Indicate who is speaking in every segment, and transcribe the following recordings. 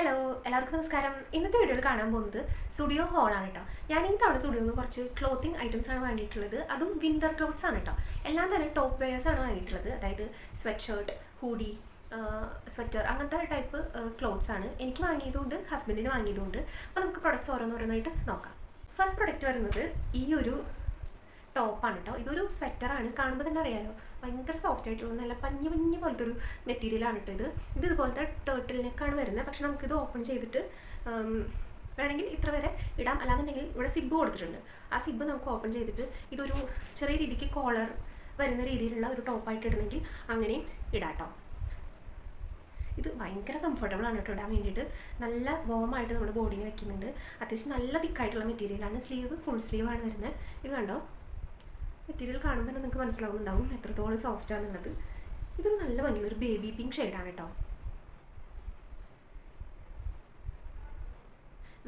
Speaker 1: Hello എല്ലാവർക്കും നമസ്കാരം. ഇന്നത്തെ വീഡിയോയിൽ കാണാൻ പോകുന്നത് സ്റ്റുഡിയോ ഹോളാണ് കേട്ടോ ഞാൻ ഈ തവണ സ്റ്റുഡിയോയിൽ നിന്ന് കുറച്ച് ക്ലോത്തിങ് ഐറ്റംസ് ആണ് വാങ്ങിയിട്ടുള്ളത്. അതും വിന്റർ ക്ലോത്ത്സ് ആണ് കേട്ടോ എല്ലാം തന്നെ ടോപ്പ് വെയേഴ്സ് ആണ് വാങ്ങിയിട്ടുള്ളത്. അതായത് സ്വെറ്റ് ഷർട്ട് ഹൂഡി സ്വെറ്റർ അങ്ങനത്തെ ടൈപ്പ് ക്ലോത്ത്സ് ആണ്. എനിക്ക് വാങ്ങിയതുകൊണ്ട് ഹസ്ബൻഡിന് വാങ്ങിയതുകൊണ്ട് അപ്പോൾ നമുക്ക് പ്രൊഡക്ട്സ് ഓരോന്നോരോന്നായിട്ട് നോക്കാം. ഫസ്റ്റ് പ്രൊഡക്റ്റ് വരുന്നത് ഈ ഒരു ടോപ്പാണ് കേട്ടോ ഇതൊരു സ്വെറ്ററാണ്. കാണുമ്പോൾ തന്നെ അറിയാലോ. ഭയങ്കര സോഫ്റ്റ് ആയിട്ടുള്ള നല്ല പഞ്ഞു പഞ്ഞു പോലത്തെ ഒരു മെറ്റീരിയലാണ് കേട്ടോ ഇത്. ഇത് ഇതുപോലത്തെ ടേർട്ടിൽ വരുന്നത്. പക്ഷെ നമുക്കിത് ഓപ്പൺ ചെയ്തിട്ട് വേണമെങ്കിൽ ഇത്ര വരെ ഇടാം. അല്ലാന്നുണ്ടെങ്കിൽ ഇവിടെ സിബ് കൊടുത്തിട്ടുണ്ട്. ആ സിബ് നമുക്ക് ഓപ്പൺ ചെയ്തിട്ട് ഇതൊരു ചെറിയ രീതിക്ക് കോളർ വരുന്ന രീതിയിലുള്ള ഒരു ടോപ്പായിട്ട് ഇടണമെങ്കിൽ അങ്ങനെയും ഇടാട്ടോ. ഇത് ഭയങ്കര കംഫർട്ടബിൾ ആണ് കേട്ടോ ഇടാൻ വേണ്ടിയിട്ട്. നല്ല വോമായിട്ട് നമ്മുടെ ബോഡിയിൽ വെക്കുന്നുണ്ട്. അത്യാവശ്യം നല്ല തിക്കായിട്ടുള്ള മെറ്റീരിയലാണ് സ്ലീവ് ഫുൾ സ്ലീവാണ് വരുന്നത്. ഇത് കണ്ടോ? മെറ്റീരിയൽ കാണുമ്പോൾ തന്നെ നിങ്ങൾക്ക് മനസ്സിലാവുന്നുണ്ടാവും എത്രത്തോളം സോഫ്റ്റ് ആണെന്നുള്ളത് ഇതൊരു നല്ല ഭംഗി ഒരു ബേബി പിങ്ക് ഷെയ്ഡാണ് കേട്ടോ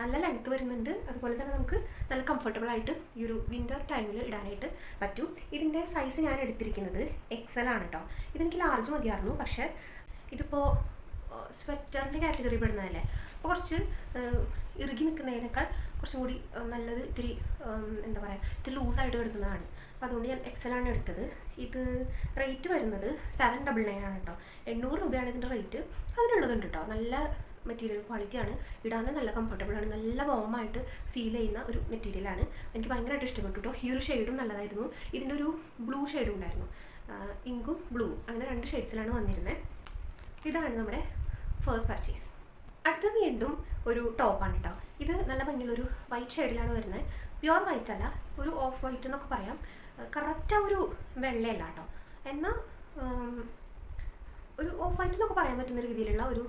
Speaker 1: നല്ല ലെങ്ത്ത് വരുന്നുണ്ട്. അതുപോലെ തന്നെ നമുക്ക് നല്ല കംഫർട്ടബിൾ ആയിട്ട് ഈ ഒരു വിന്റർ ടൈമിൽ ഇടാനായിട്ട് പറ്റും. ഇതിന്റെ സൈസ് ഞാൻ എടുത്തിരിക്കുന്നത് എക്സൽ ആണ് കേട്ടോ ഇതെനിക്ക് ലാർജ് മതിയായിരുന്നു. പക്ഷേ ഇതിപ്പോൾ സ്വെറ്ററിന്റെ കാറ്റഗറി പെടുന്നതല്ലേ? അപ്പോൾ കുറച്ച് ഇറുകി നിൽക്കുന്നതിനേക്കാൾ കുറച്ചും കൂടി നല്ലത് ഇത്തിരി എന്താ പറയുക ഇത്തിരി ലൂസായിട്ട് കിടക്കുന്നതാണ്. അപ്പോൾ അതുകൊണ്ട് ഞാൻ എക്സലാണ് എടുത്തത്. ഇത് റേറ്റ് വരുന്നത് സെവൻ ഡബിൾ നയൻ ആണ് കേട്ടോ എണ്ണൂറ് രൂപയാണ് ഇതിന്റെ റേറ്റ് അതിനുള്ളതുണ്ട് കേട്ടോ നല്ല മെറ്റീരിയൽ ക്വാളിറ്റിയാണ് ഇടാനും നല്ല കംഫർട്ടബിൾ ആണ്. നല്ല വോമായിട്ട് ഫീൽ ചെയ്യുന്ന ഒരു മെറ്റീരിയലാണ് എനിക്ക് ഭയങ്കരമായിട്ട് ഇഷ്ടപ്പെട്ടു കേട്ടോ ഈ ഒരു ഷെയ്ഡും നല്ലതായിരുന്നു. ഇതിന്റെ ഒരു ബ്ലൂ ഷെയ്ഡും ഉണ്ടായിരുന്നു. ഇങ്കും ബ്ലൂ അങ്ങനെ രണ്ട് ഷെയ്ഡ്സിലാണ് വന്നിരുന്നത് ഇതാണ് നമ്മുടെ ഫേസ്റ്റ് പർച്ചേസ് അടുത്ത വീണ്ടും ഒരു ടോപ്പാണ് കേട്ടോ ഇത് നല്ല ഭംഗിയുള്ള ഒരു വൈറ്റ് ഷെയ്ഡിലാണ് വരുന്നത്. പ്യുവർ വൈറ്റ് അല്ല ഒരു ഓഫ് വൈറ്റ് എന്നൊക്കെ പറയാം. കറക്റ്റ് ഒരു വെള്ളയല്ല കേട്ടോ എന്നാൽ ഒരു ഓഫ് വൈറ്റ് എന്നൊക്കെ പറയാൻ പറ്റുന്ന രീതിയിലുള്ള ഒരു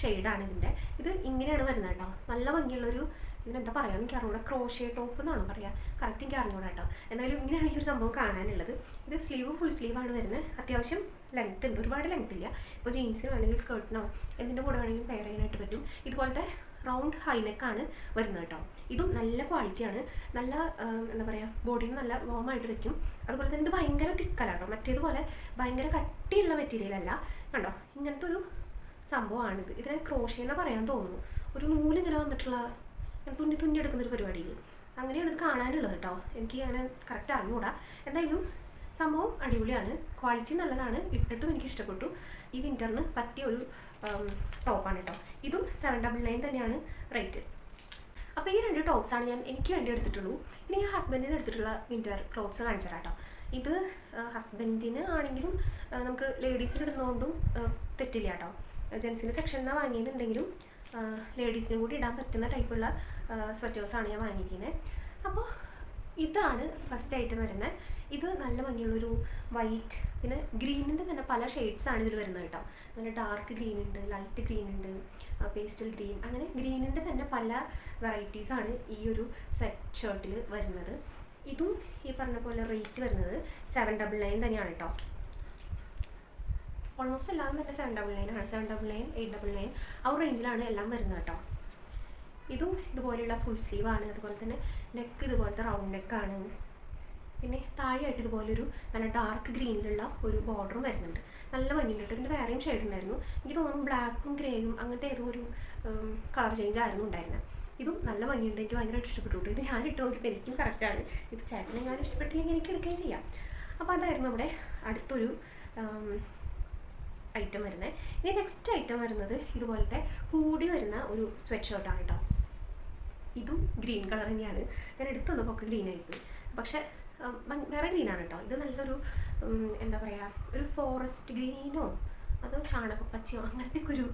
Speaker 1: ഷെയ്ഡാണ് ഇതിന്റെ. ഇത് ഇങ്ങനെയാണ് വരുന്നത് കേട്ടോ നല്ല ഭംഗിയുള്ളൊരു ഇതിനെന്താ പറയുക എനിക്ക് അറിഞ്ഞൂടെ ക്രോഷേ ടോപ്പ് എന്നാണ് പറയുക കറക്റ്റ് എനിക്ക് അറിഞ്ഞൂടെ കേട്ടോ എന്തായാലും ഇങ്ങനെയാണ് ഈ ഒരു സംഭവം കാണാനുള്ളത്. ഇത് സ്ലീവ് ഫുൾ സ്ലീവാണ് വരുന്നത്. അത്യാവശ്യം ലെങ്ത് ഉണ്ട്. ഒരുപാട് ലെങ്ത് ഇല്ല. ഇപ്പോൾ ജീൻസിനോ അല്ലെങ്കിൽ സ്കേർട്ടിനോ എന്തിന്റെ കൂടെ വേണമെങ്കിലും പെയർ ചെയ്യാനായിട്ട് പറ്റും. ഇതുപോലത്തെ റൗണ്ട് ഹൈനെക്കാണ് വരുന്നത് കേട്ടോ. ഇതും നല്ല ക്വാളിറ്റിയാണ് നല്ല എന്താ പറയുക ബോഡിയിൽ നല്ല വോം വാമായിട്ട് വെക്കും. അതുപോലെ തന്നെ ഇത് ഭയങ്കര തിക്കലാണോ മറ്റേതുപോലെ ഭയങ്കര കട്ടിയുള്ള മെറ്റീരിയൽ അല്ല. കണ്ടോ? ഇങ്ങനത്തെ ഒരു സംഭവമാണിത്. ഇതിനെ ക്രോഷ്യ എന്ന് പറയാൻ തോന്നുന്നു. ഒരു നൂലിങ്ങനെ വന്നിട്ടുള്ള തുന്നി തുന്നി എടുക്കുന്നൊരു പരിപാടിയിൽ അങ്ങനെയാണ് ഇത് കാണാനുള്ളത് കേട്ടോ. എനിക്ക് അങ്ങനെ കറക്റ്റ് അറിഞ്ഞുകൂടാ എന്തായാലും സംഭവം അടിപൊളിയാണ്. ക്വാളിറ്റി നല്ലതാണ്. ഇട്ടിട്ടും എനിക്ക് ഇഷ്ടപ്പെട്ടു. ഈ വിന്ററിന് പറ്റിയ ഒരു ടോപ്പാണ് കേട്ടോ ഇതും സെവൻ ഡബിൾ നയൻ തന്നെയാണ് റേറ്റ് അപ്പോൾ ഈ രണ്ട് ടോപ്സാണ് ഞാൻ എനിക്ക് വേണ്ടി എടുത്തിട്ടുള്ളൂ. ഇനി ഞാൻ ഹസ്ബൻഡിന് എടുത്തിട്ടുള്ള വിന്റർ ക്ലോത്ത്സ് കാണിച്ചു കേട്ടോ ഇത് ഹസ്ബൻഡിന് ആണെങ്കിലും നമുക്ക് ലേഡീസിന് ഇടുന്നതുകൊണ്ടും ആ, തെറ്റില്ല കേട്ടോ ജെൻസിന്റെ സെക്ഷനിൽ നിന്നാണ് വാങ്ങിയതുണ്ടെങ്കിലും ലേഡീസിനും കൂടി ഇടാൻ പറ്റുന്ന ടൈപ്പുള്ള സ്വെറ്റേഴ്സാണ് ഞാൻ വാങ്ങിയിരിക്കുന്നത് അപ്പോൾ ഇതാണ് ഫസ്റ്റ് ഐറ്റം വരുന്നത്. ഇത് നല്ല ഭംഗിയുള്ളൊരു വൈറ്റ് പിന്നെ ഗ്രീനിന്റെ തന്നെ പല ഷെയ്ഡ്സ് ആണ് ഇതിൽ വരുന്നത് കേട്ടോ. നല്ല ഡാർക്ക് ഗ്രീൻ ഉണ്ട് ലൈറ്റ് ഗ്രീൻ ഉണ്ട് പേസ്റ്റൽ ഗ്രീൻ അങ്ങനെ ഗ്രീനിന്റെ തന്നെ പല വെറൈറ്റീസ് ആണ് ഈ ഒരു സെറ്റ് ഷർട്ടിൽ വരുന്നത്. ഇതും ഈ പറഞ്ഞ പോലെ റേറ്റ് വരുന്നത് സെവൻ ഡബിൾ നയൻ തന്നെയാണ് കേട്ടോ. ഓൾമോസ്റ്റ് എല്ലാം തന്നെ സെവൻ ഡബിൾ നയൻ ആണ്. Seven double nine eight double nine ആ റേഞ്ചിലാണ് എല്ലാം വരുന്നത് കേട്ടോ. ഇതും ഇതുപോലെയുള്ള ഫുൾ സ്ലീവാണ് അതുപോലെ തന്നെ നെക്ക് ഇതുപോലത്തെ റൗണ്ട് നെക്കാണ് പിന്നെ താഴെയായിട്ട് ഇതുപോലൊരു നല്ല ഡാർക്ക് ഗ്രീനിലുള്ള ഒരു ബോർഡറും വരുന്നുണ്ട്. നല്ല ഭംഗിയുണ്ട് ഇതിന്റെ വേറെയും ഷെയ്ഡ് ഉണ്ടായിരുന്നു. എനിക്ക് തോന്നുന്നു ബ്ലാക്കും ഗ്രേയും അങ്ങനത്തെ ഏതോ ഒരു കളർ ചേഞ്ച് ആയിരുന്നു ഉണ്ടായിരുന്നത് ഇതും നല്ല ഭംഗിയുണ്ട്. എനിക്ക് ഭയങ്കരമായിട്ട് ഇഷ്ടപ്പെട്ടു ഇത് ഞാൻ ഇട്ട് നോക്കിയപ്പോൾ എനിക്കും കറക്റ്റാണ് ഇത് ചേട്ടനെ ഞാൻ ഇഷ്ടപ്പെട്ടില്ലെങ്കിൽ എനിക്ക് എടുക്കുകയും ചെയ്യാം. അപ്പോൾ അതായിരുന്നു നമ്മുടെ അടുത്തൊരു ഐറ്റം വരുന്നത് ഇനി നെക്സ്റ്റ് ഐറ്റം വരുന്നത് ഇതുപോലത്തെ കൂടി വരുന്ന ഒരു സ്വെറ്റ് ഷർട്ടാണ് കേട്ടോ ഇതും ഗ്രീൻ കളർ തന്നെയാണ്. ഞാൻ എടുത്തു വന്നപ്പോൾ ഗ്രീൻ ആയിപ്പോയി പക്ഷേ വേറെ ഗ്രീനാണ് കേട്ടോ ഇത് നല്ലൊരു എന്താ പറയുക ഒരു ഫോറസ്റ്റ് ഗ്രീനോ അതോ ചാണകപ്പച്ചയോ അങ്ങനത്തെ ഒക്കെ ഒരു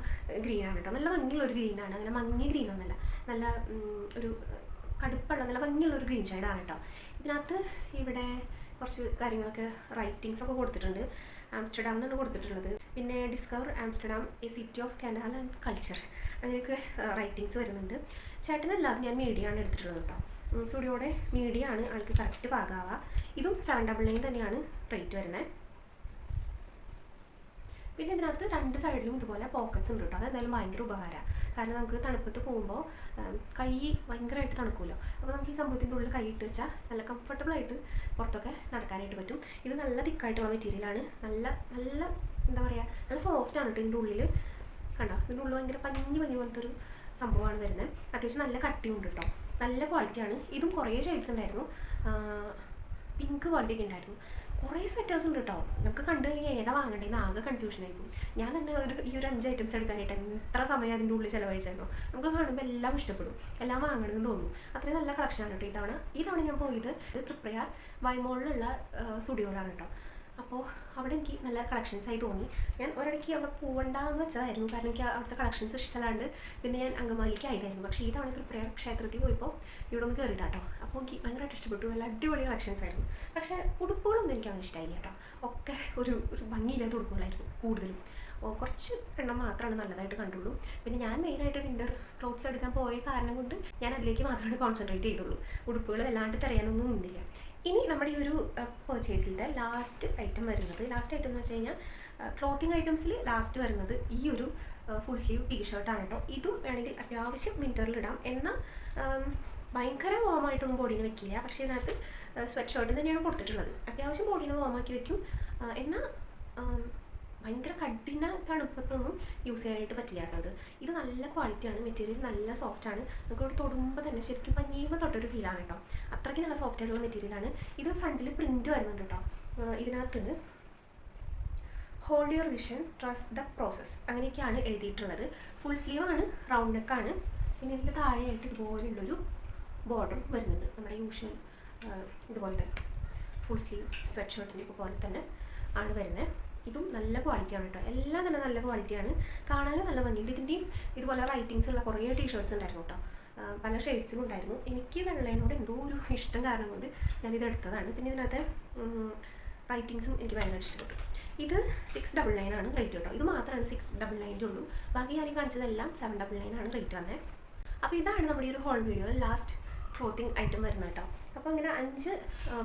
Speaker 1: ഗ്രീനാണ് കേട്ടോ നല്ല ഭംഗിയുള്ള ഒരു ഗ്രീനാണ് അങ്ങനെ മങ്ങിയ ഗ്രീനൊന്നുമല്ല നല്ല ഒരു കടുപ്പുള്ള നല്ല ഭംഗിയുള്ള ഒരു ഗ്രീൻ ഷെയ്ഡാണ് കേട്ടോ ഇതിനകത്ത് ഇവിടെ കുറച്ച് കാര്യങ്ങളൊക്കെ റൈറ്റിങ്സ് ഒക്കെ കൊടുത്തിട്ടുണ്ട്. ആംസ്റ്റർഡാം എന്നാണ് കൊടുത്തിട്ടുള്ളത്. പിന്നെ discover Amsterdam a city of canal and culture അങ്ങനെയൊക്കെ റൈറ്റിങ്സ് വരുന്നുണ്ട്. ചേട്ടനല്ലാതെ ഞാൻ മീഡിയ ആണ് എടുത്തിട്ടുള്ളത് കേട്ടോ ഉം, മീഡിയ ആണ് ആൾക്ക് കറക്റ്റ് പാകാവുക. ഇതും സെവൻ ഡബിൾ നയൻ തന്നെയാണ് റേറ്റ് വരുന്നത് പിന്നെ ഇതിനകത്ത് രണ്ട് സൈഡിലും ഇതുപോലെ പോക്കറ്റ്സ് ഉണ്ട് കേട്ടോ അത് എന്തായാലും ഭയങ്കര ഉപകാരമാണ് കാരണം നമുക്ക് തണുപ്പത്ത് പോകുമ്പോൾ കൈ ഭയങ്കരമായിട്ട് തണുക്കുമല്ലോ അപ്പോൾ നമുക്ക് ഈ സംഭവത്തിന്റെ ഉള്ളിൽ കൈ ഇട്ട് വെച്ചാൽ നല്ല കംഫർട്ടബിളായിട്ട് പുറത്തൊക്കെ നടക്കാനായിട്ട് പറ്റും. ഇത് നല്ല തിക്കായിട്ടുള്ള മെറ്റീരിയലാണ് നല്ല നല്ല എന്താ പറയുക നല്ല സോഫ്റ്റ് ആണ് കേട്ടോ ഇതിന്റെ ഉള്ളിൽ കണ്ടോ? ഇതിന്റെ ഉള്ളിൽ ഭയങ്കര പഞ്ഞി പഞ്ഞി പോലത്തെ ഒരു സംഭവമാണ് വരുന്നത് അത്യാവശ്യം നല്ല കട്ടിയുണ്ട് കേട്ടോ നല്ല ക്വാളിറ്റിയാണ് ഇതും കുറേ ഷെയ്ഡ്സ് ഉണ്ടായിരുന്നു. പിങ്ക് ക്വാളിറ്റി ഒക്കെ ഉണ്ടായിരുന്നു. കുറേ സ്വെറ്റേഴ്സ് ഉണ്ട് കേട്ടോ നമുക്ക് കണ്ടു കഴിഞ്ഞാൽ ഏതാ വാങ്ങേണ്ടതെന്ന് ആകെ കൺഫ്യൂഷൻ ആയിരിക്കും ഞാൻ തന്നെ ഒരു ഈ ഒരു അഞ്ച് ഐറ്റംസ് എടുക്കാനായിട്ട് എത്ര സമയം അതിന്റെ ഉള്ളിൽ ചിലവഴിച്ചായിരുന്നു നമുക്ക് കാണുമ്പോൾ എല്ലാം ഇഷ്ടപ്പെടും. എല്ലാം വാങ്ങണമെന്ന് തോന്നും. അത്രയും നല്ല കളക്ഷനാണ് കേട്ടോ ഇത്തവണ ഈ ഞാൻ പോയത് തൃപ്രയാർ വൈമോളിലുള്ള സ്റ്റുഡിയോയിലാണ് കേട്ടോ അപ്പോൾ അവിടെ എനിക്ക് നല്ല കളക്ഷൻസ് ആയി തോന്നി. ഞാൻ ഒരിടയ്ക്ക് അവിടെ പോകണ്ടെന്ന് വെച്ചതായിരുന്നു. കാരണം എനിക്ക് അവിടുത്തെ കളക്ഷൻസ് ഇഷ്ടമല്ലാണ്ട് പിന്നെ ഞാൻ അങ്കമാലിക്ക് ആയതായിരുന്നു. പക്ഷേ ഈ തവണ തൃപ്രയാർ ക്ഷേത്രത്തിൽ പോയപ്പോൾ ഇവിടെ ഒന്ന് കയറിയതാട്ടോ അപ്പോൾ എനിക്ക് ഭയങ്കരമായിട്ട് ഇഷ്ടപ്പെട്ടു. നല്ല അടിപൊളി കളക്ഷൻസ് ആയിരുന്നു. പക്ഷേ ഉടുപ്പുകളൊന്നും എനിക്ക് അങ്ങനെ ഇഷ്ടമായില്ല കേട്ടോ. ഒക്കെ ഒരു ഒരു ഭംഗിയില്ലാത്ത ഉടുപ്പുകളായിരുന്നു കൂടുതലും. കുറച്ച് എണ്ണം മാത്രമാണ് നല്ലതായിട്ട് കണ്ടുള്ളൂ. പിന്നെ ഞാൻ മെയിനായിട്ട് വിന്റർ ക്ലോത്ത്സ് എടുക്കാൻ പോയ കാരണം കൊണ്ട് ഞാൻ അതിലേക്ക് മാത്രമാണ് കോൺസെൻട്രേറ്റ് ചെയ്തുള്ളൂ. ഉടുപ്പുകൾ വല്ലാണ്ട് തിരയാനൊന്നും നിന്നില്ല. ഇനി നമ്മുടെ ഈ ഒരു പെർച്ചേസിന്റെ ലാസ്റ്റ് ഐറ്റം വരുന്നത് ലാസ്റ്റ് ഐറ്റം എന്ന് വെച്ച് കഴിഞ്ഞാൽ ക്ലോത്തിങ് ഐറ്റംസിൽ ലാസ്റ്റ് വരുന്നത് ഈ ഒരു ഫുൾ സ്ലീവ് ടീ ഷർട്ടാണ് കേട്ടോ ഇതും വേണമെങ്കിൽ അത്യാവശ്യം വിന്ററിൽ ഇടാം. എന്നാൽ ഭയങ്കര വോമായിട്ടൊന്നും ബോഡിന് വെക്കില്ല. പക്ഷേ ഇതിനകത്ത് സ്വെറ്റ് ഷർട്ട് തന്നെയാണ് കൊടുത്തിട്ടുള്ളത്. അത്യാവശ്യം ബോഡിനെ വോമാക്കി വെക്കും. എന്നാൽ ഭയങ്കര കഠിന തണുപ്പത്തൊന്നും യൂസ് ചെയ്യാനായിട്ട് പറ്റില്ല കേട്ടോ ഇത് ഇത് നല്ല ക്വാളിറ്റിയാണ് മെറ്റീരിയൽ നല്ല സോഫ്റ്റ് ആണ്. നമുക്ക് ഇവിടെ തൊടുമ്പോൾ തന്നെ ശരിക്കും പഞ്ഞീമ തൊട്ടൊരു ഫീലാണ് കേട്ടോ. അത്രയ്ക്ക് നല്ല സോഫ്റ്റ് ആയിട്ടുള്ള മെറ്റീരിയലാണ് ഇത് ഫ്രണ്ടിൽ പ്രിന്റ് വരുന്നുണ്ട് കേട്ടോ. ഇതിനകത്ത് hold your vision trust the process അങ്ങനെയൊക്കെയാണ് എഴുതിയിട്ടുള്ളത്. ഫുൾ സ്ലീവ് ആണ് റൗണ്ട് നെക്കാണ് പിന്നെ ഇതിന്റെ താഴെയായിട്ട് ഇതുപോലെയുള്ളൊരു ബോർഡർ വരുന്നുണ്ട്. നമ്മുടെ യൂഷ്വൽ തന്നെ ഫുൾ സ്ലീവ് സ്വെറ്റ് ഷർട്ടിന്റെ പോലെ തന്നെ ആണ് വരുന്നത്. ഇതും നല്ല ക്വാളിറ്റിയാണ് കേട്ടോ. എല്ലാം തന്നെ നല്ല ക്വാളിറ്റിയാണ് കാണാനും നല്ല ഭംഗിയുണ്ട്. ഇതിന്റെയും ഇതുപോലെ റൈറ്റിങ്സ് ഉള്ള കുറേ ടീഷർട്ട്സ് ഉണ്ടായിരുന്നു കേട്ടോ. പല ഷെയ്ഡ്സും ഉണ്ടായിരുന്നു. എനിക്ക് വെള്ളേനോട് എന്തോ ഒരു ഇഷ്ടം കാരണം കൊണ്ട് ഞാനിത് എടുത്തതാണ്. പിന്നെ ഇതിനകത്തെ റൈറ്റിങ്സും എനിക്ക് ഭയങ്കര ഇഷ്ടപ്പെട്ടു. ഇത് സിക്സ് ഡബിൾ നയൻ ആണ് റേറ്റ് കേട്ടോ. ഇത് മാത്രമാണ് സിക്സ് ഡബിൾ നയന്റെ ഉള്ളൂ. ബാക്കി ഞാൻ കാണിച്ചതെല്ലാം സെവൻ ഡബിൾ നയൻ ആണ് റേറ്റ് വന്നത് അപ്പോൾ ഇതാണ് നമ്മുടെ ഈ ഒരു whole video last clothing item വരുന്നത് കേട്ടോ. അപ്പോൾ ഇങ്ങനെ അഞ്ച്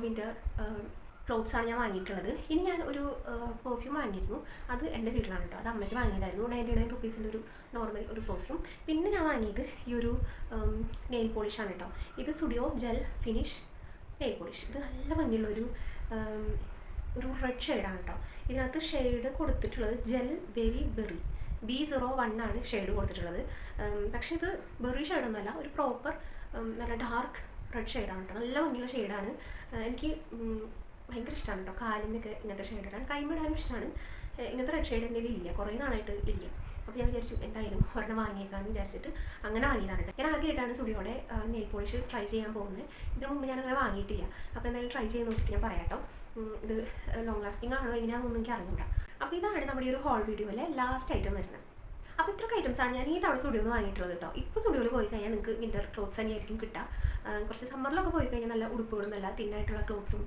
Speaker 1: വിന്റർ ക്ലോത്ത്സ് ആണ് ഞാൻ വാങ്ങിയിട്ടുള്ളത്. ഇനി ഞാൻ ഒരു പെർഫ്യൂം വാങ്ങിയിരുന്നു. അത് എന്റെ വീട്ടിലാണ് കേട്ടോ അത് അമ്മയ്ക്ക് വാങ്ങിയതായിരുന്നു. നയന്റി നയൻ റുപ്പീസിന്റെ ഒരു നോർമൽ ഒരു പെർഫ്യൂം പിന്നെ ഞാൻ വാങ്ങിയത് ഈ ഒരു നെയിൽ പോളിഷാണ് കേട്ടോ ഇത് studio gel finish nail polish ഇത് നല്ല ഭംഗിയുള്ളൊരു ഒരു റെഡ് ഷെയ്ഡാണ് കേട്ടോ ഇതിനകത്ത് ഷെയ്ഡ് കൊടുത്തിട്ടുള്ളത് gel very berry B zero one ആണ് ഷെയ്ഡ് കൊടുത്തിട്ടുള്ളത്. പക്ഷേ ഇത് ബെറി ഷെയ്ഡൊന്നുമല്ല ഒരു പ്രോപ്പർ നല്ല ഡാർക്ക് റെഡ് ഷെയ്ഡാണ് കേട്ടോ നല്ല ഭംഗിയുള്ള ഷെയ്ഡാണ് എനിക്ക് ഭയങ്കര ഇഷ്ടമാണ് കേട്ടോ കാലിനൊക്കെ ഇങ്ങനത്തെ ഷെയ്ഡ് ഇടാൻ. കൈമിടാനും ഇഷ്ടമാണ് ഇങ്ങനത്തെ റെഡ് ഷെയ്ഡ് എന്തെങ്കിലും ഇല്ല. കുറേ നാളായിട്ട് ഇല്ല. അപ്പോൾ ഞാൻ വിചാരിച്ചു എന്തായാലും ഒരെണ്ണം വാങ്ങിയേക്കാമെന്ന് വിചാരിച്ചിട്ട് അങ്ങനെ വാങ്ങിയതാണ്. കേട്ടോ ഞാൻ ആദ്യമായിട്ടാണ് സ്റ്റുഡിയോടെ നെയിൽ പോളിഷ് ട്രൈ ചെയ്യാൻ പോകുന്നത്. ഇതിനു മുമ്പ് ഞാൻ അങ്ങനെ വാങ്ങിയിട്ടില്ല. അപ്പോൾ എന്തായാലും ട്രൈ ചെയ്ത് നോക്കിയിട്ട് ഞാൻ പറയാം കേട്ടോ ഇത് ലോങ് ലാസ്റ്റിംഗ് ആണോ എങ്ങനെയാണെന്നൊന്നും എനിക്ക് അറിഞ്ഞൂടാ. അപ്പോൾ ഇതാണ് നമ്മുടെ ഈ ഒരു ഹോൾ വീഡിയോയിലെ ലാസ്റ്റ് ഐറ്റം വരുന്നത്. അപ്പോൾ ഇത്രയൊക്കെ ഐറ്റംസാണ് ഞാൻ ഈ തവണ സ്റ്റുഡിയോയിൽ വാങ്ങിയിട്ടുള്ളത് കേട്ടോ ഇപ്പോൾ സ്റ്റുഡിയോയിൽ പോയി കഴിഞ്ഞാൽ നിങ്ങൾക്ക് വിന്റർ ക്ലോത്ത്സ് തന്നെയായിരിക്കും കിട്ടുക. കുറച്ച് സമ്മറിലൊക്കെ പോയി കഴിഞ്ഞാൽ നല്ല ഉടുപ്പുകളും നല്ല തിന്നായിട്ടുള്ള ക്ലോത്ത്സും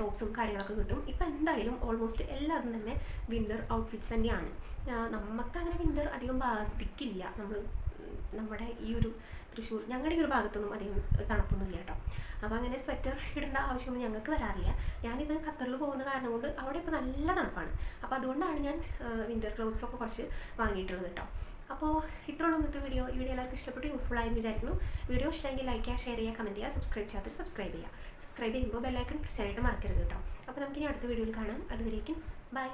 Speaker 1: ടോപ്സും കാര്യങ്ങളൊക്കെ കിട്ടും. ഇപ്പോൾ എന്തായാലും ഓൾമോസ്റ്റ് എല്ലാതും തന്നെ വിന്റർ ഔട്ട്ഫിറ്റ്സ് തന്നെയാണ്. നമുക്ക് അങ്ങനെ വിന്റർ അധികം ബാധിക്കില്ല. നമ്മൾ നമ്മുടെ ഈ ഒരു തൃശ്ശൂർ ഞങ്ങളുടെ ഒരു ഭാഗത്തൊന്നും അധികം തണുപ്പൊന്നും ഇല്ല കേട്ടോ. അപ്പോൾ അങ്ങനെ സ്വെറ്റർ ഇടേണ്ട ആവശ്യമൊന്നും ഞങ്ങൾക്ക് വരാറില്ല. ഞാനിത് ഖത്തറിൽ പോകുന്ന കാരണം കൊണ്ട് അവിടെ ഇപ്പോൾ നല്ല തണുപ്പാണ്. അപ്പോൾ അതുകൊണ്ടാണ് ഞാൻ വിന്റർ ക്ലോത്ത്സ് ഒക്കെ കുറച്ച് വാങ്ങിയിട്ടുള്ളത് കേട്ടോ. അപ്പോൾ ഇത്രയുള്ള ഇന്നത്തെ വീഡിയോ ഈ വീഡിയോ എല്ലാവർക്കും ഇഷ്ടപ്പെട്ട് യൂസ്ഫുൾ ആയെന്ന് വിചാരിക്കുന്നു. വീഡിയോ ഇഷ്ടമെങ്കിൽ ലൈക്ക് ചെയ്യുക ഷെയർ ചെയ്യുക കമന്റ് ചെയ്യുക സബ്സ്ക്രൈബ് ചെയ്യാത്തവർ സബ്സ്ക്രൈബ് ചെയ്യുക. സബ്സ്ക്രൈബ് ചെയ്യുമ്പോൾ ബെല്ലൈക്കൺ പ്രസ് ആയിട്ട് മറക്കരുത് കേട്ടോ. അപ്പോൾ നമുക്കിനി അടുത്ത വീഡിയോയിൽ കാണാം. അതുവരേക്കും ബൈ